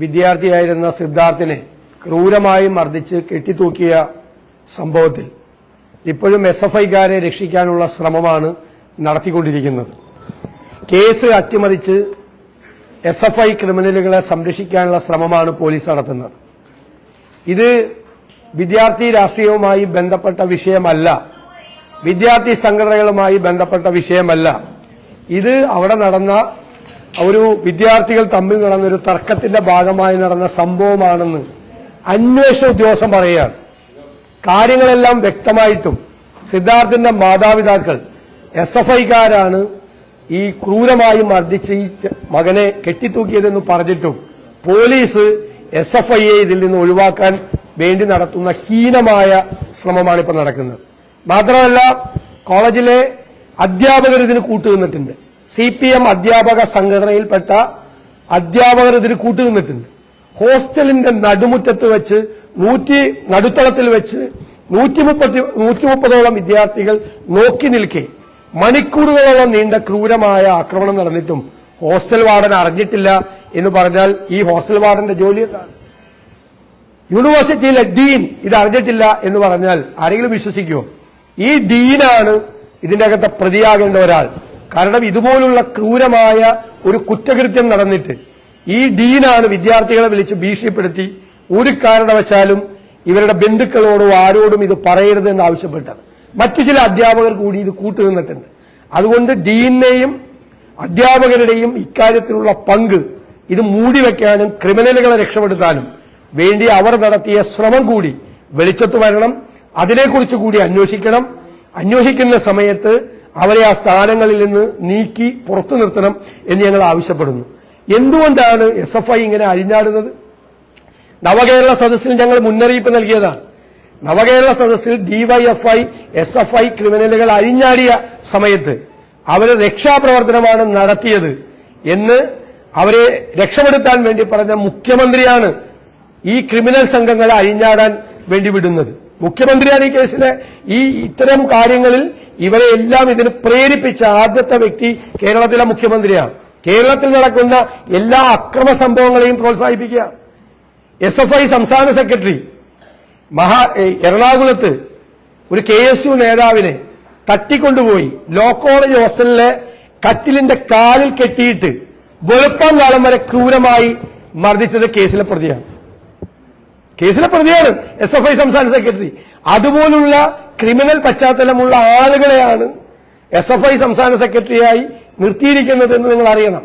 വിദ്യാർത്ഥിയായിരുന്ന സിദ്ധാർത്ഥിനെ ക്രൂരമായി മർദ്ദിച്ച് കെട്ടിത്തൂക്കിയ സംഭവത്തിൽ ഇപ്പോഴും എസ് എഫ് ഐക്കാരെ രക്ഷിക്കാനുള്ള ശ്രമമാണ് നടത്തിക്കൊണ്ടിരിക്കുന്നത്. കേസ് അട്ടിമറിച്ച് എസ് എഫ് ഐ ക്രിമിനലുകളെ സംരക്ഷിക്കാനുള്ള ശ്രമമാണ് പോലീസ് നടത്തുന്നത്. ഇത് വിദ്യാർത്ഥി രാഷ്ട്രീയവുമായി ബന്ധപ്പെട്ട വിഷയമല്ല. വിദ്യാർത്ഥി സംഘടനകളുമായി ബന്ധപ്പെട്ട വിഷയമല്ല. ഇത് അവിടെ നടന്ന ഒരു വിദ്യാർത്ഥികൾ തമ്മിൽ നടന്ന ഒരു തർക്കത്തിന്റെ ഭാഗമായി നടന്ന സംഭവമാണെന്ന് അന്വേഷണ ഉദ്യോഗസ്ഥൻ പറയുകയാണ്. കാര്യങ്ങളെല്ലാം വ്യക്തമായിട്ടും സിദ്ധാർത്ഥിന്റെ മാതാപിതാക്കൾ എസ് എഫ് ഐക്കാരാണ് ഈ ക്രൂരമായി മർദ്ദിച്ച് ഈ മകനെ കെട്ടിത്തൂക്കിയതെന്ന് പറഞ്ഞിട്ടും പോലീസ് എസ് എഫ് ഐയെ ഇതിൽ നിന്ന് ഒഴിവാക്കാൻ വേണ്ടി നടത്തുന്ന ഹീനമായ ശ്രമമാണ് ഇപ്പോൾ നടക്കുന്നത്. മാത്രമല്ല കോളേജിലെ അധ്യാപകർ ഇതിന് കൂട്ടുനിന്നിട്ടുണ്ട്. സി പി എം അധ്യാപക സംഘടനയിൽപ്പെട്ട അധ്യാപകർ ഇതിന് കൂട്ടുനിന്നിട്ടുണ്ട്. ഹോസ്റ്റലിന്റെ നടുമുറ്റത്ത് വെച്ച് നൂറ്റി നടുത്തളത്തിൽ വെച്ച് നൂറ്റി മുപ്പത്തി നൂറ്റി മുപ്പതോളം വിദ്യാർത്ഥികൾ നോക്കി നിൽക്കെ മണിക്കൂറുകളോളം നീണ്ട ക്രൂരമായ ആക്രമണം നടന്നിട്ടും ഹോസ്റ്റൽ വാർഡൻ അറിഞ്ഞിട്ടില്ല എന്ന് പറഞ്ഞാൽ ഈ ഹോസ്റ്റൽ വാർഡന്റെ ജോലി എന്താണ്? യൂണിവേഴ്സിറ്റിയിലെ ഡീൻ ഇത് അറിഞ്ഞിട്ടില്ല എന്ന് പറഞ്ഞാൽ ആരെങ്കിലും വിശ്വസിക്കുമോ ഈ ഡീനാണ് ഇതിന്റെ അകത്തെ പ്രതിയാകേണ്ട ഒരാൾ. കാരണം ഇതുപോലുള്ള ക്രൂരമായ ഒരു കുറ്റകൃത്യം നടന്നിട്ട് ഈ ഡീനാണ് വിദ്യാർത്ഥികളെ വിളിച്ച് ഭീഷണിപ്പെടുത്തി ഒരു കാരണവശാലും ഇവരുടെ ബന്ധുക്കളോടോ ആരോടും ഇത് പറയരുത് എന്ന് ആവശ്യപ്പെട്ടത്. മറ്റു ചില അധ്യാപകർ കൂടി ഇത് കൂട്ടുനിന്നിട്ടുണ്ട്. അതുകൊണ്ട് ഡീനെയും അധ്യാപകരുടെയും ഇക്കാര്യത്തിലുള്ള പങ്ക് ഇത് മൂടിവെക്കാനും ക്രിമിനലുകളെ രക്ഷപ്പെടുത്താനും വേണ്ടി അവർ നടത്തിയ ശ്രമം കൂടി വെളിച്ചത്ത് വരണം. അതിനെക്കുറിച്ച് കൂടി അന്വേഷിക്കണം. അന്വേഷിക്കുന്ന സമയത്ത് അവരെ ആ സ്ഥാനങ്ങളിൽ നിന്ന് നീക്കി പുറത്തു നിർത്തണം എന്ന് ഞങ്ങൾ ആവശ്യപ്പെടുന്നു. എന്തുകൊണ്ടാണ് എസ് എഫ് ഐ ഇങ്ങനെ അഴിഞ്ഞാടുന്നത്? നവകേരള സദസ്സിൽ ഞങ്ങൾ മുന്നറിയിപ്പ് നൽകിയതാണ്. നവകേരള സദസ്സിൽ ഡിവൈഎഫ്ഐ എസ് എഫ് ഐ ക്രിമിനലുകൾ അഴിഞ്ഞാടിയ സമയത്ത് അവരെ രക്ഷാപ്രവർത്തനമാണ് നടത്തിയത് എന്ന് അവരെ രക്ഷപ്പെടുത്താൻ വേണ്ടി പറഞ്ഞ മുഖ്യമന്ത്രിയാണ് ഈ ക്രിമിനൽ സംഘങ്ങളെ അഴിഞ്ഞാടാൻ വേണ്ടി വിടുന്നത്. മുഖ്യമന്ത്രിയാണ് ഈ കേസിലെ ഈ ഇത്തരം കാര്യങ്ങളിൽ ഇവരെ എല്ലാം ഇതിന് പ്രേരിപ്പിച്ച ആദ്യത്തെ വ്യക്തി കേരളത്തിലെ മുഖ്യമന്ത്രിയാണ്. കേരളത്തിൽ നടക്കുന്ന എല്ലാ അക്രമ സംഭവങ്ങളെയും പ്രോത്സാഹിപ്പിക്കുക. എസ് എഫ് ഐ സംസ്ഥാന സെക്രട്ടറി മഹാ എറണാകുളത്ത് ഒരു കെ എസ് യു നേതാവിനെ തട്ടിക്കൊണ്ടുപോയി. ലോ കോളേജ് ഹോസ്റ്റലിലെ കട്ടിലിന്റെ കാലിൽ കെട്ടിയിട്ട് വെളുപ്പം കാലം വരെ ക്രൂരമായി മർദ്ദിച്ചത് കേസിലെ പ്രതിയാണ്. കേസിലെ പ്രതിയാണ് എസ് എഫ് ഐ സംസ്ഥാന സെക്രട്ടറി. അതുപോലുള്ള ക്രിമിനൽ പശ്ചാത്തലമുള്ള ആളുകളെയാണ് എസ് എഫ് ഐ സംസ്ഥാന സെക്രട്ടറിയായി നിർത്തിയിരിക്കുന്നത് എന്ന് നിങ്ങൾ അറിയണം.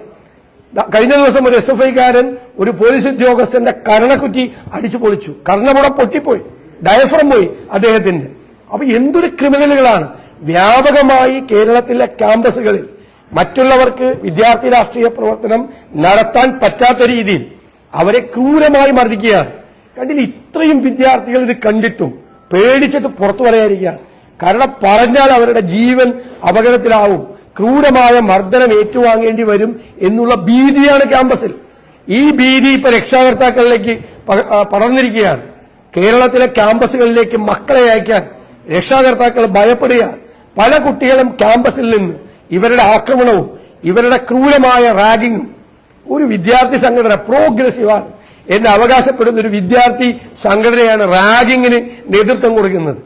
കഴിഞ്ഞ ദിവസം ഒരു എസ് എഫ് ഐക്കാരൻ ഒരു പോലീസ് ഉദ്യോഗസ്ഥന്റെ കരണക്കുറ്റി അടിച്ചു പൊളിച്ചു. കർണപുടം പൊട്ടിപ്പോയി. ഡയഫ്രം പോയി അദ്ദേഹത്തിന്റെ. അപ്പൊ എന്തൊരു ക്രിമിനലുകളാണ്. വ്യാപകമായി കേരളത്തിലെ ക്യാമ്പസുകളിൽ മറ്റുള്ളവർക്ക് വിദ്യാർത്ഥി രാഷ്ട്രീയ പ്രവർത്തനം നടത്താൻ പറ്റാത്ത രീതിയിൽ അവരെ ക്രൂരമായി മർദ്ദിക്കുകയാണ്. കണ്ടില്ല ഇത്രയും വിദ്യാർത്ഥികൾ ഇത് കണ്ടിട്ടും പേടിച്ചിട്ട് പുറത്തു പറയാതിരിക്കുകയാണ് കാരണം പറഞ്ഞാൽ അവരുടെ ജീവൻ അപകടത്തിലാവും. ക്രൂരമായ മർദ്ദനം ഏറ്റുവാങ്ങേണ്ടി വരും എന്നുള്ള ഭീതിയാണ് ക്യാമ്പസിൽ. ഈ ഭീതി ഇപ്പൊ രക്ഷാകർത്താക്കളിലേക്ക് പടർന്നിരിക്കുകയാണ്. കേരളത്തിലെ ക്യാമ്പസുകളിലേക്ക് മക്കളെ അയക്കാൻ രക്ഷാകർത്താക്കൾ ഭയപ്പെടുകയാണ് പല കുട്ടികളും ക്യാമ്പസിൽ നിന്ന് ഇവരുടെ ആക്രമണവും ഇവരുടെ ക്രൂരമായ റാഗിങ്ങും ഒരു വിദ്യാർത്ഥി സംഘടന പ്രോഗ്രസീവാണ് എന്ന് അവകാശപ്പെടുന്ന ഒരു വിദ്യാർത്ഥി സംഘടനയാണ് റാഗിങ്ങിന് നേതൃത്വം കൊടുക്കുന്നത്.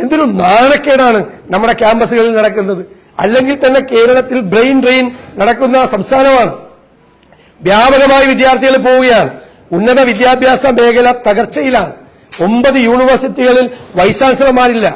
എന്തൊരു നാണക്കേടാണ് നമ്മുടെ ക്യാമ്പസുകളിൽ നടക്കുന്നത്. അല്ലെങ്കിൽ തന്നെ കേരളത്തിൽ ബ്രെയിൻ ഡ്രെയിൻ നടക്കുന്ന സംസ്ഥാനമാണ്. വ്യാപകമായി വിദ്യാർത്ഥികൾ പോവുകയാണ്. ഉന്നത വിദ്യാഭ്യാസ മേഖല തകർച്ചയിലാണ്. ഒമ്പത് യൂണിവേഴ്സിറ്റികളിൽ വൈസ് ചാൻസലർമാരില്ല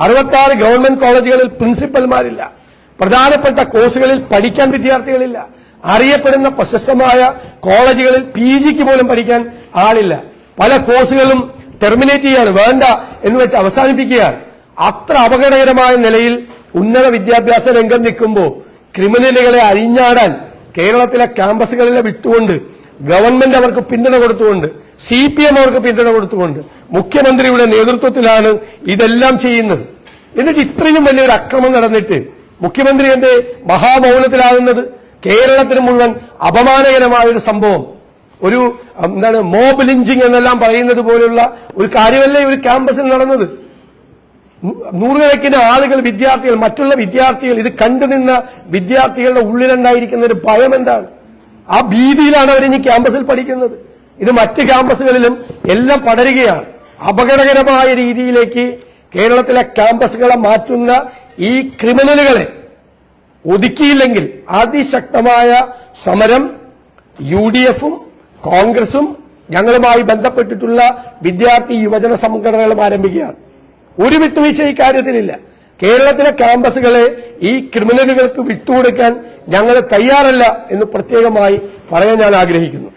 അറുപത്താറ് ഗവൺമെന്റ് കോളേജുകളിൽ പ്രിൻസിപ്പൽമാരില്ല. പ്രധാനപ്പെട്ട കോഴ്സുകളിൽ പഠിക്കാൻ വിദ്യാർത്ഥികളില്ല. അറിയപ്പെടുന്ന പ്രശസ്തമായ കോളേജുകളിൽ പി ജിക്ക് പോലും പഠിക്കാൻ ആളില്ല. പല കോഴ്സുകളും ടെർമിനേറ്റ് ചെയ്യാണ് വേണ്ട എന്ന് വെച്ച് അവസാനിപ്പിക്കുകയാണ്. അത്ര അപകടകരമായ നിലയിൽ ഉന്നത വിദ്യാഭ്യാസ രംഗം നിൽക്കുമ്പോൾ ക്രിമിനലുകളെ അഴിഞ്ഞാടാൻ കേരളത്തിലെ ക്യാമ്പസുകളിലെ വിട്ടുകൊണ്ട് ഗവൺമെന്റ് അവർക്ക് പിന്തുണ കൊടുത്തുകൊണ്ട് സി പി എം അവർക്ക് പിന്തുണ കൊടുത്തുകൊണ്ട് മുഖ്യമന്ത്രിയുടെ നേതൃത്വത്തിലാണ് ഇതെല്ലാം ചെയ്യുന്നത്. എന്നിട്ട് ഇത്രയും വലിയൊരു അക്രമം നടന്നിട്ട് മുഖ്യമന്ത്രി എന്റെ മഹാമൗനത്തിലാകുന്നത്? കേരളത്തിന് മുഴുവൻ അപമാനകരമായ ഒരു സംഭവം. ഒരു എന്താണ് മോബ് ലിഞ്ചിങ് എന്നെല്ലാം പറയുന്നത് പോലുള്ള ഒരു കാര്യമല്ലേ ഒരു ക്യാമ്പസിൽ നടന്നത്? നൂറുകണക്കിന് ആളുകൾ വിദ്യാർത്ഥികൾ മറ്റുള്ള വിദ്യാർത്ഥികൾ ഇത് കണ്ടുനിന്ന വിദ്യാർത്ഥികളുടെ ഉള്ളിലുണ്ടായിരിക്കുന്ന ഒരു ഭയം എന്താണ്? ആ ഭീതിയിലാണ് അവർ ഇനി ക്യാമ്പസിൽ പഠിക്കുന്നത്. ഇത് മറ്റ് ക്യാമ്പസുകളിലും എല്ലാം പടരുകയാണ്. അപകടകരമായ രീതിയിലേക്ക് കേരളത്തിലെ ക്യാമ്പസുകളെ മാറ്റുന്ന ഈ ക്രിമിനലുകളെ ഒതുക്കിയില്ലെങ്കിൽ അതിശക്തമായ സമരം യു ഡി എഫും കോൺഗ്രസും ഞങ്ങളുമായി ബന്ധപ്പെട്ടിട്ടുള്ള വിദ്യാർത്ഥി യുവജന സംഘടനകളും ആരംഭിക്കുകയാണ്. ഒരു വിട്ടുവീഴ്ച ഈ കാര്യത്തിലില്ല കേരളത്തിലെ ക്യാമ്പസുകളെ ഈ ക്രിമിനലുകൾക്ക് വിട്ടുകൊടുക്കാൻ ഞങ്ങൾ തയ്യാറല്ല എന്ന് പ്രത്യേകമായി പറയാൻ ഞാൻ ആഗ്രഹിക്കുന്നു.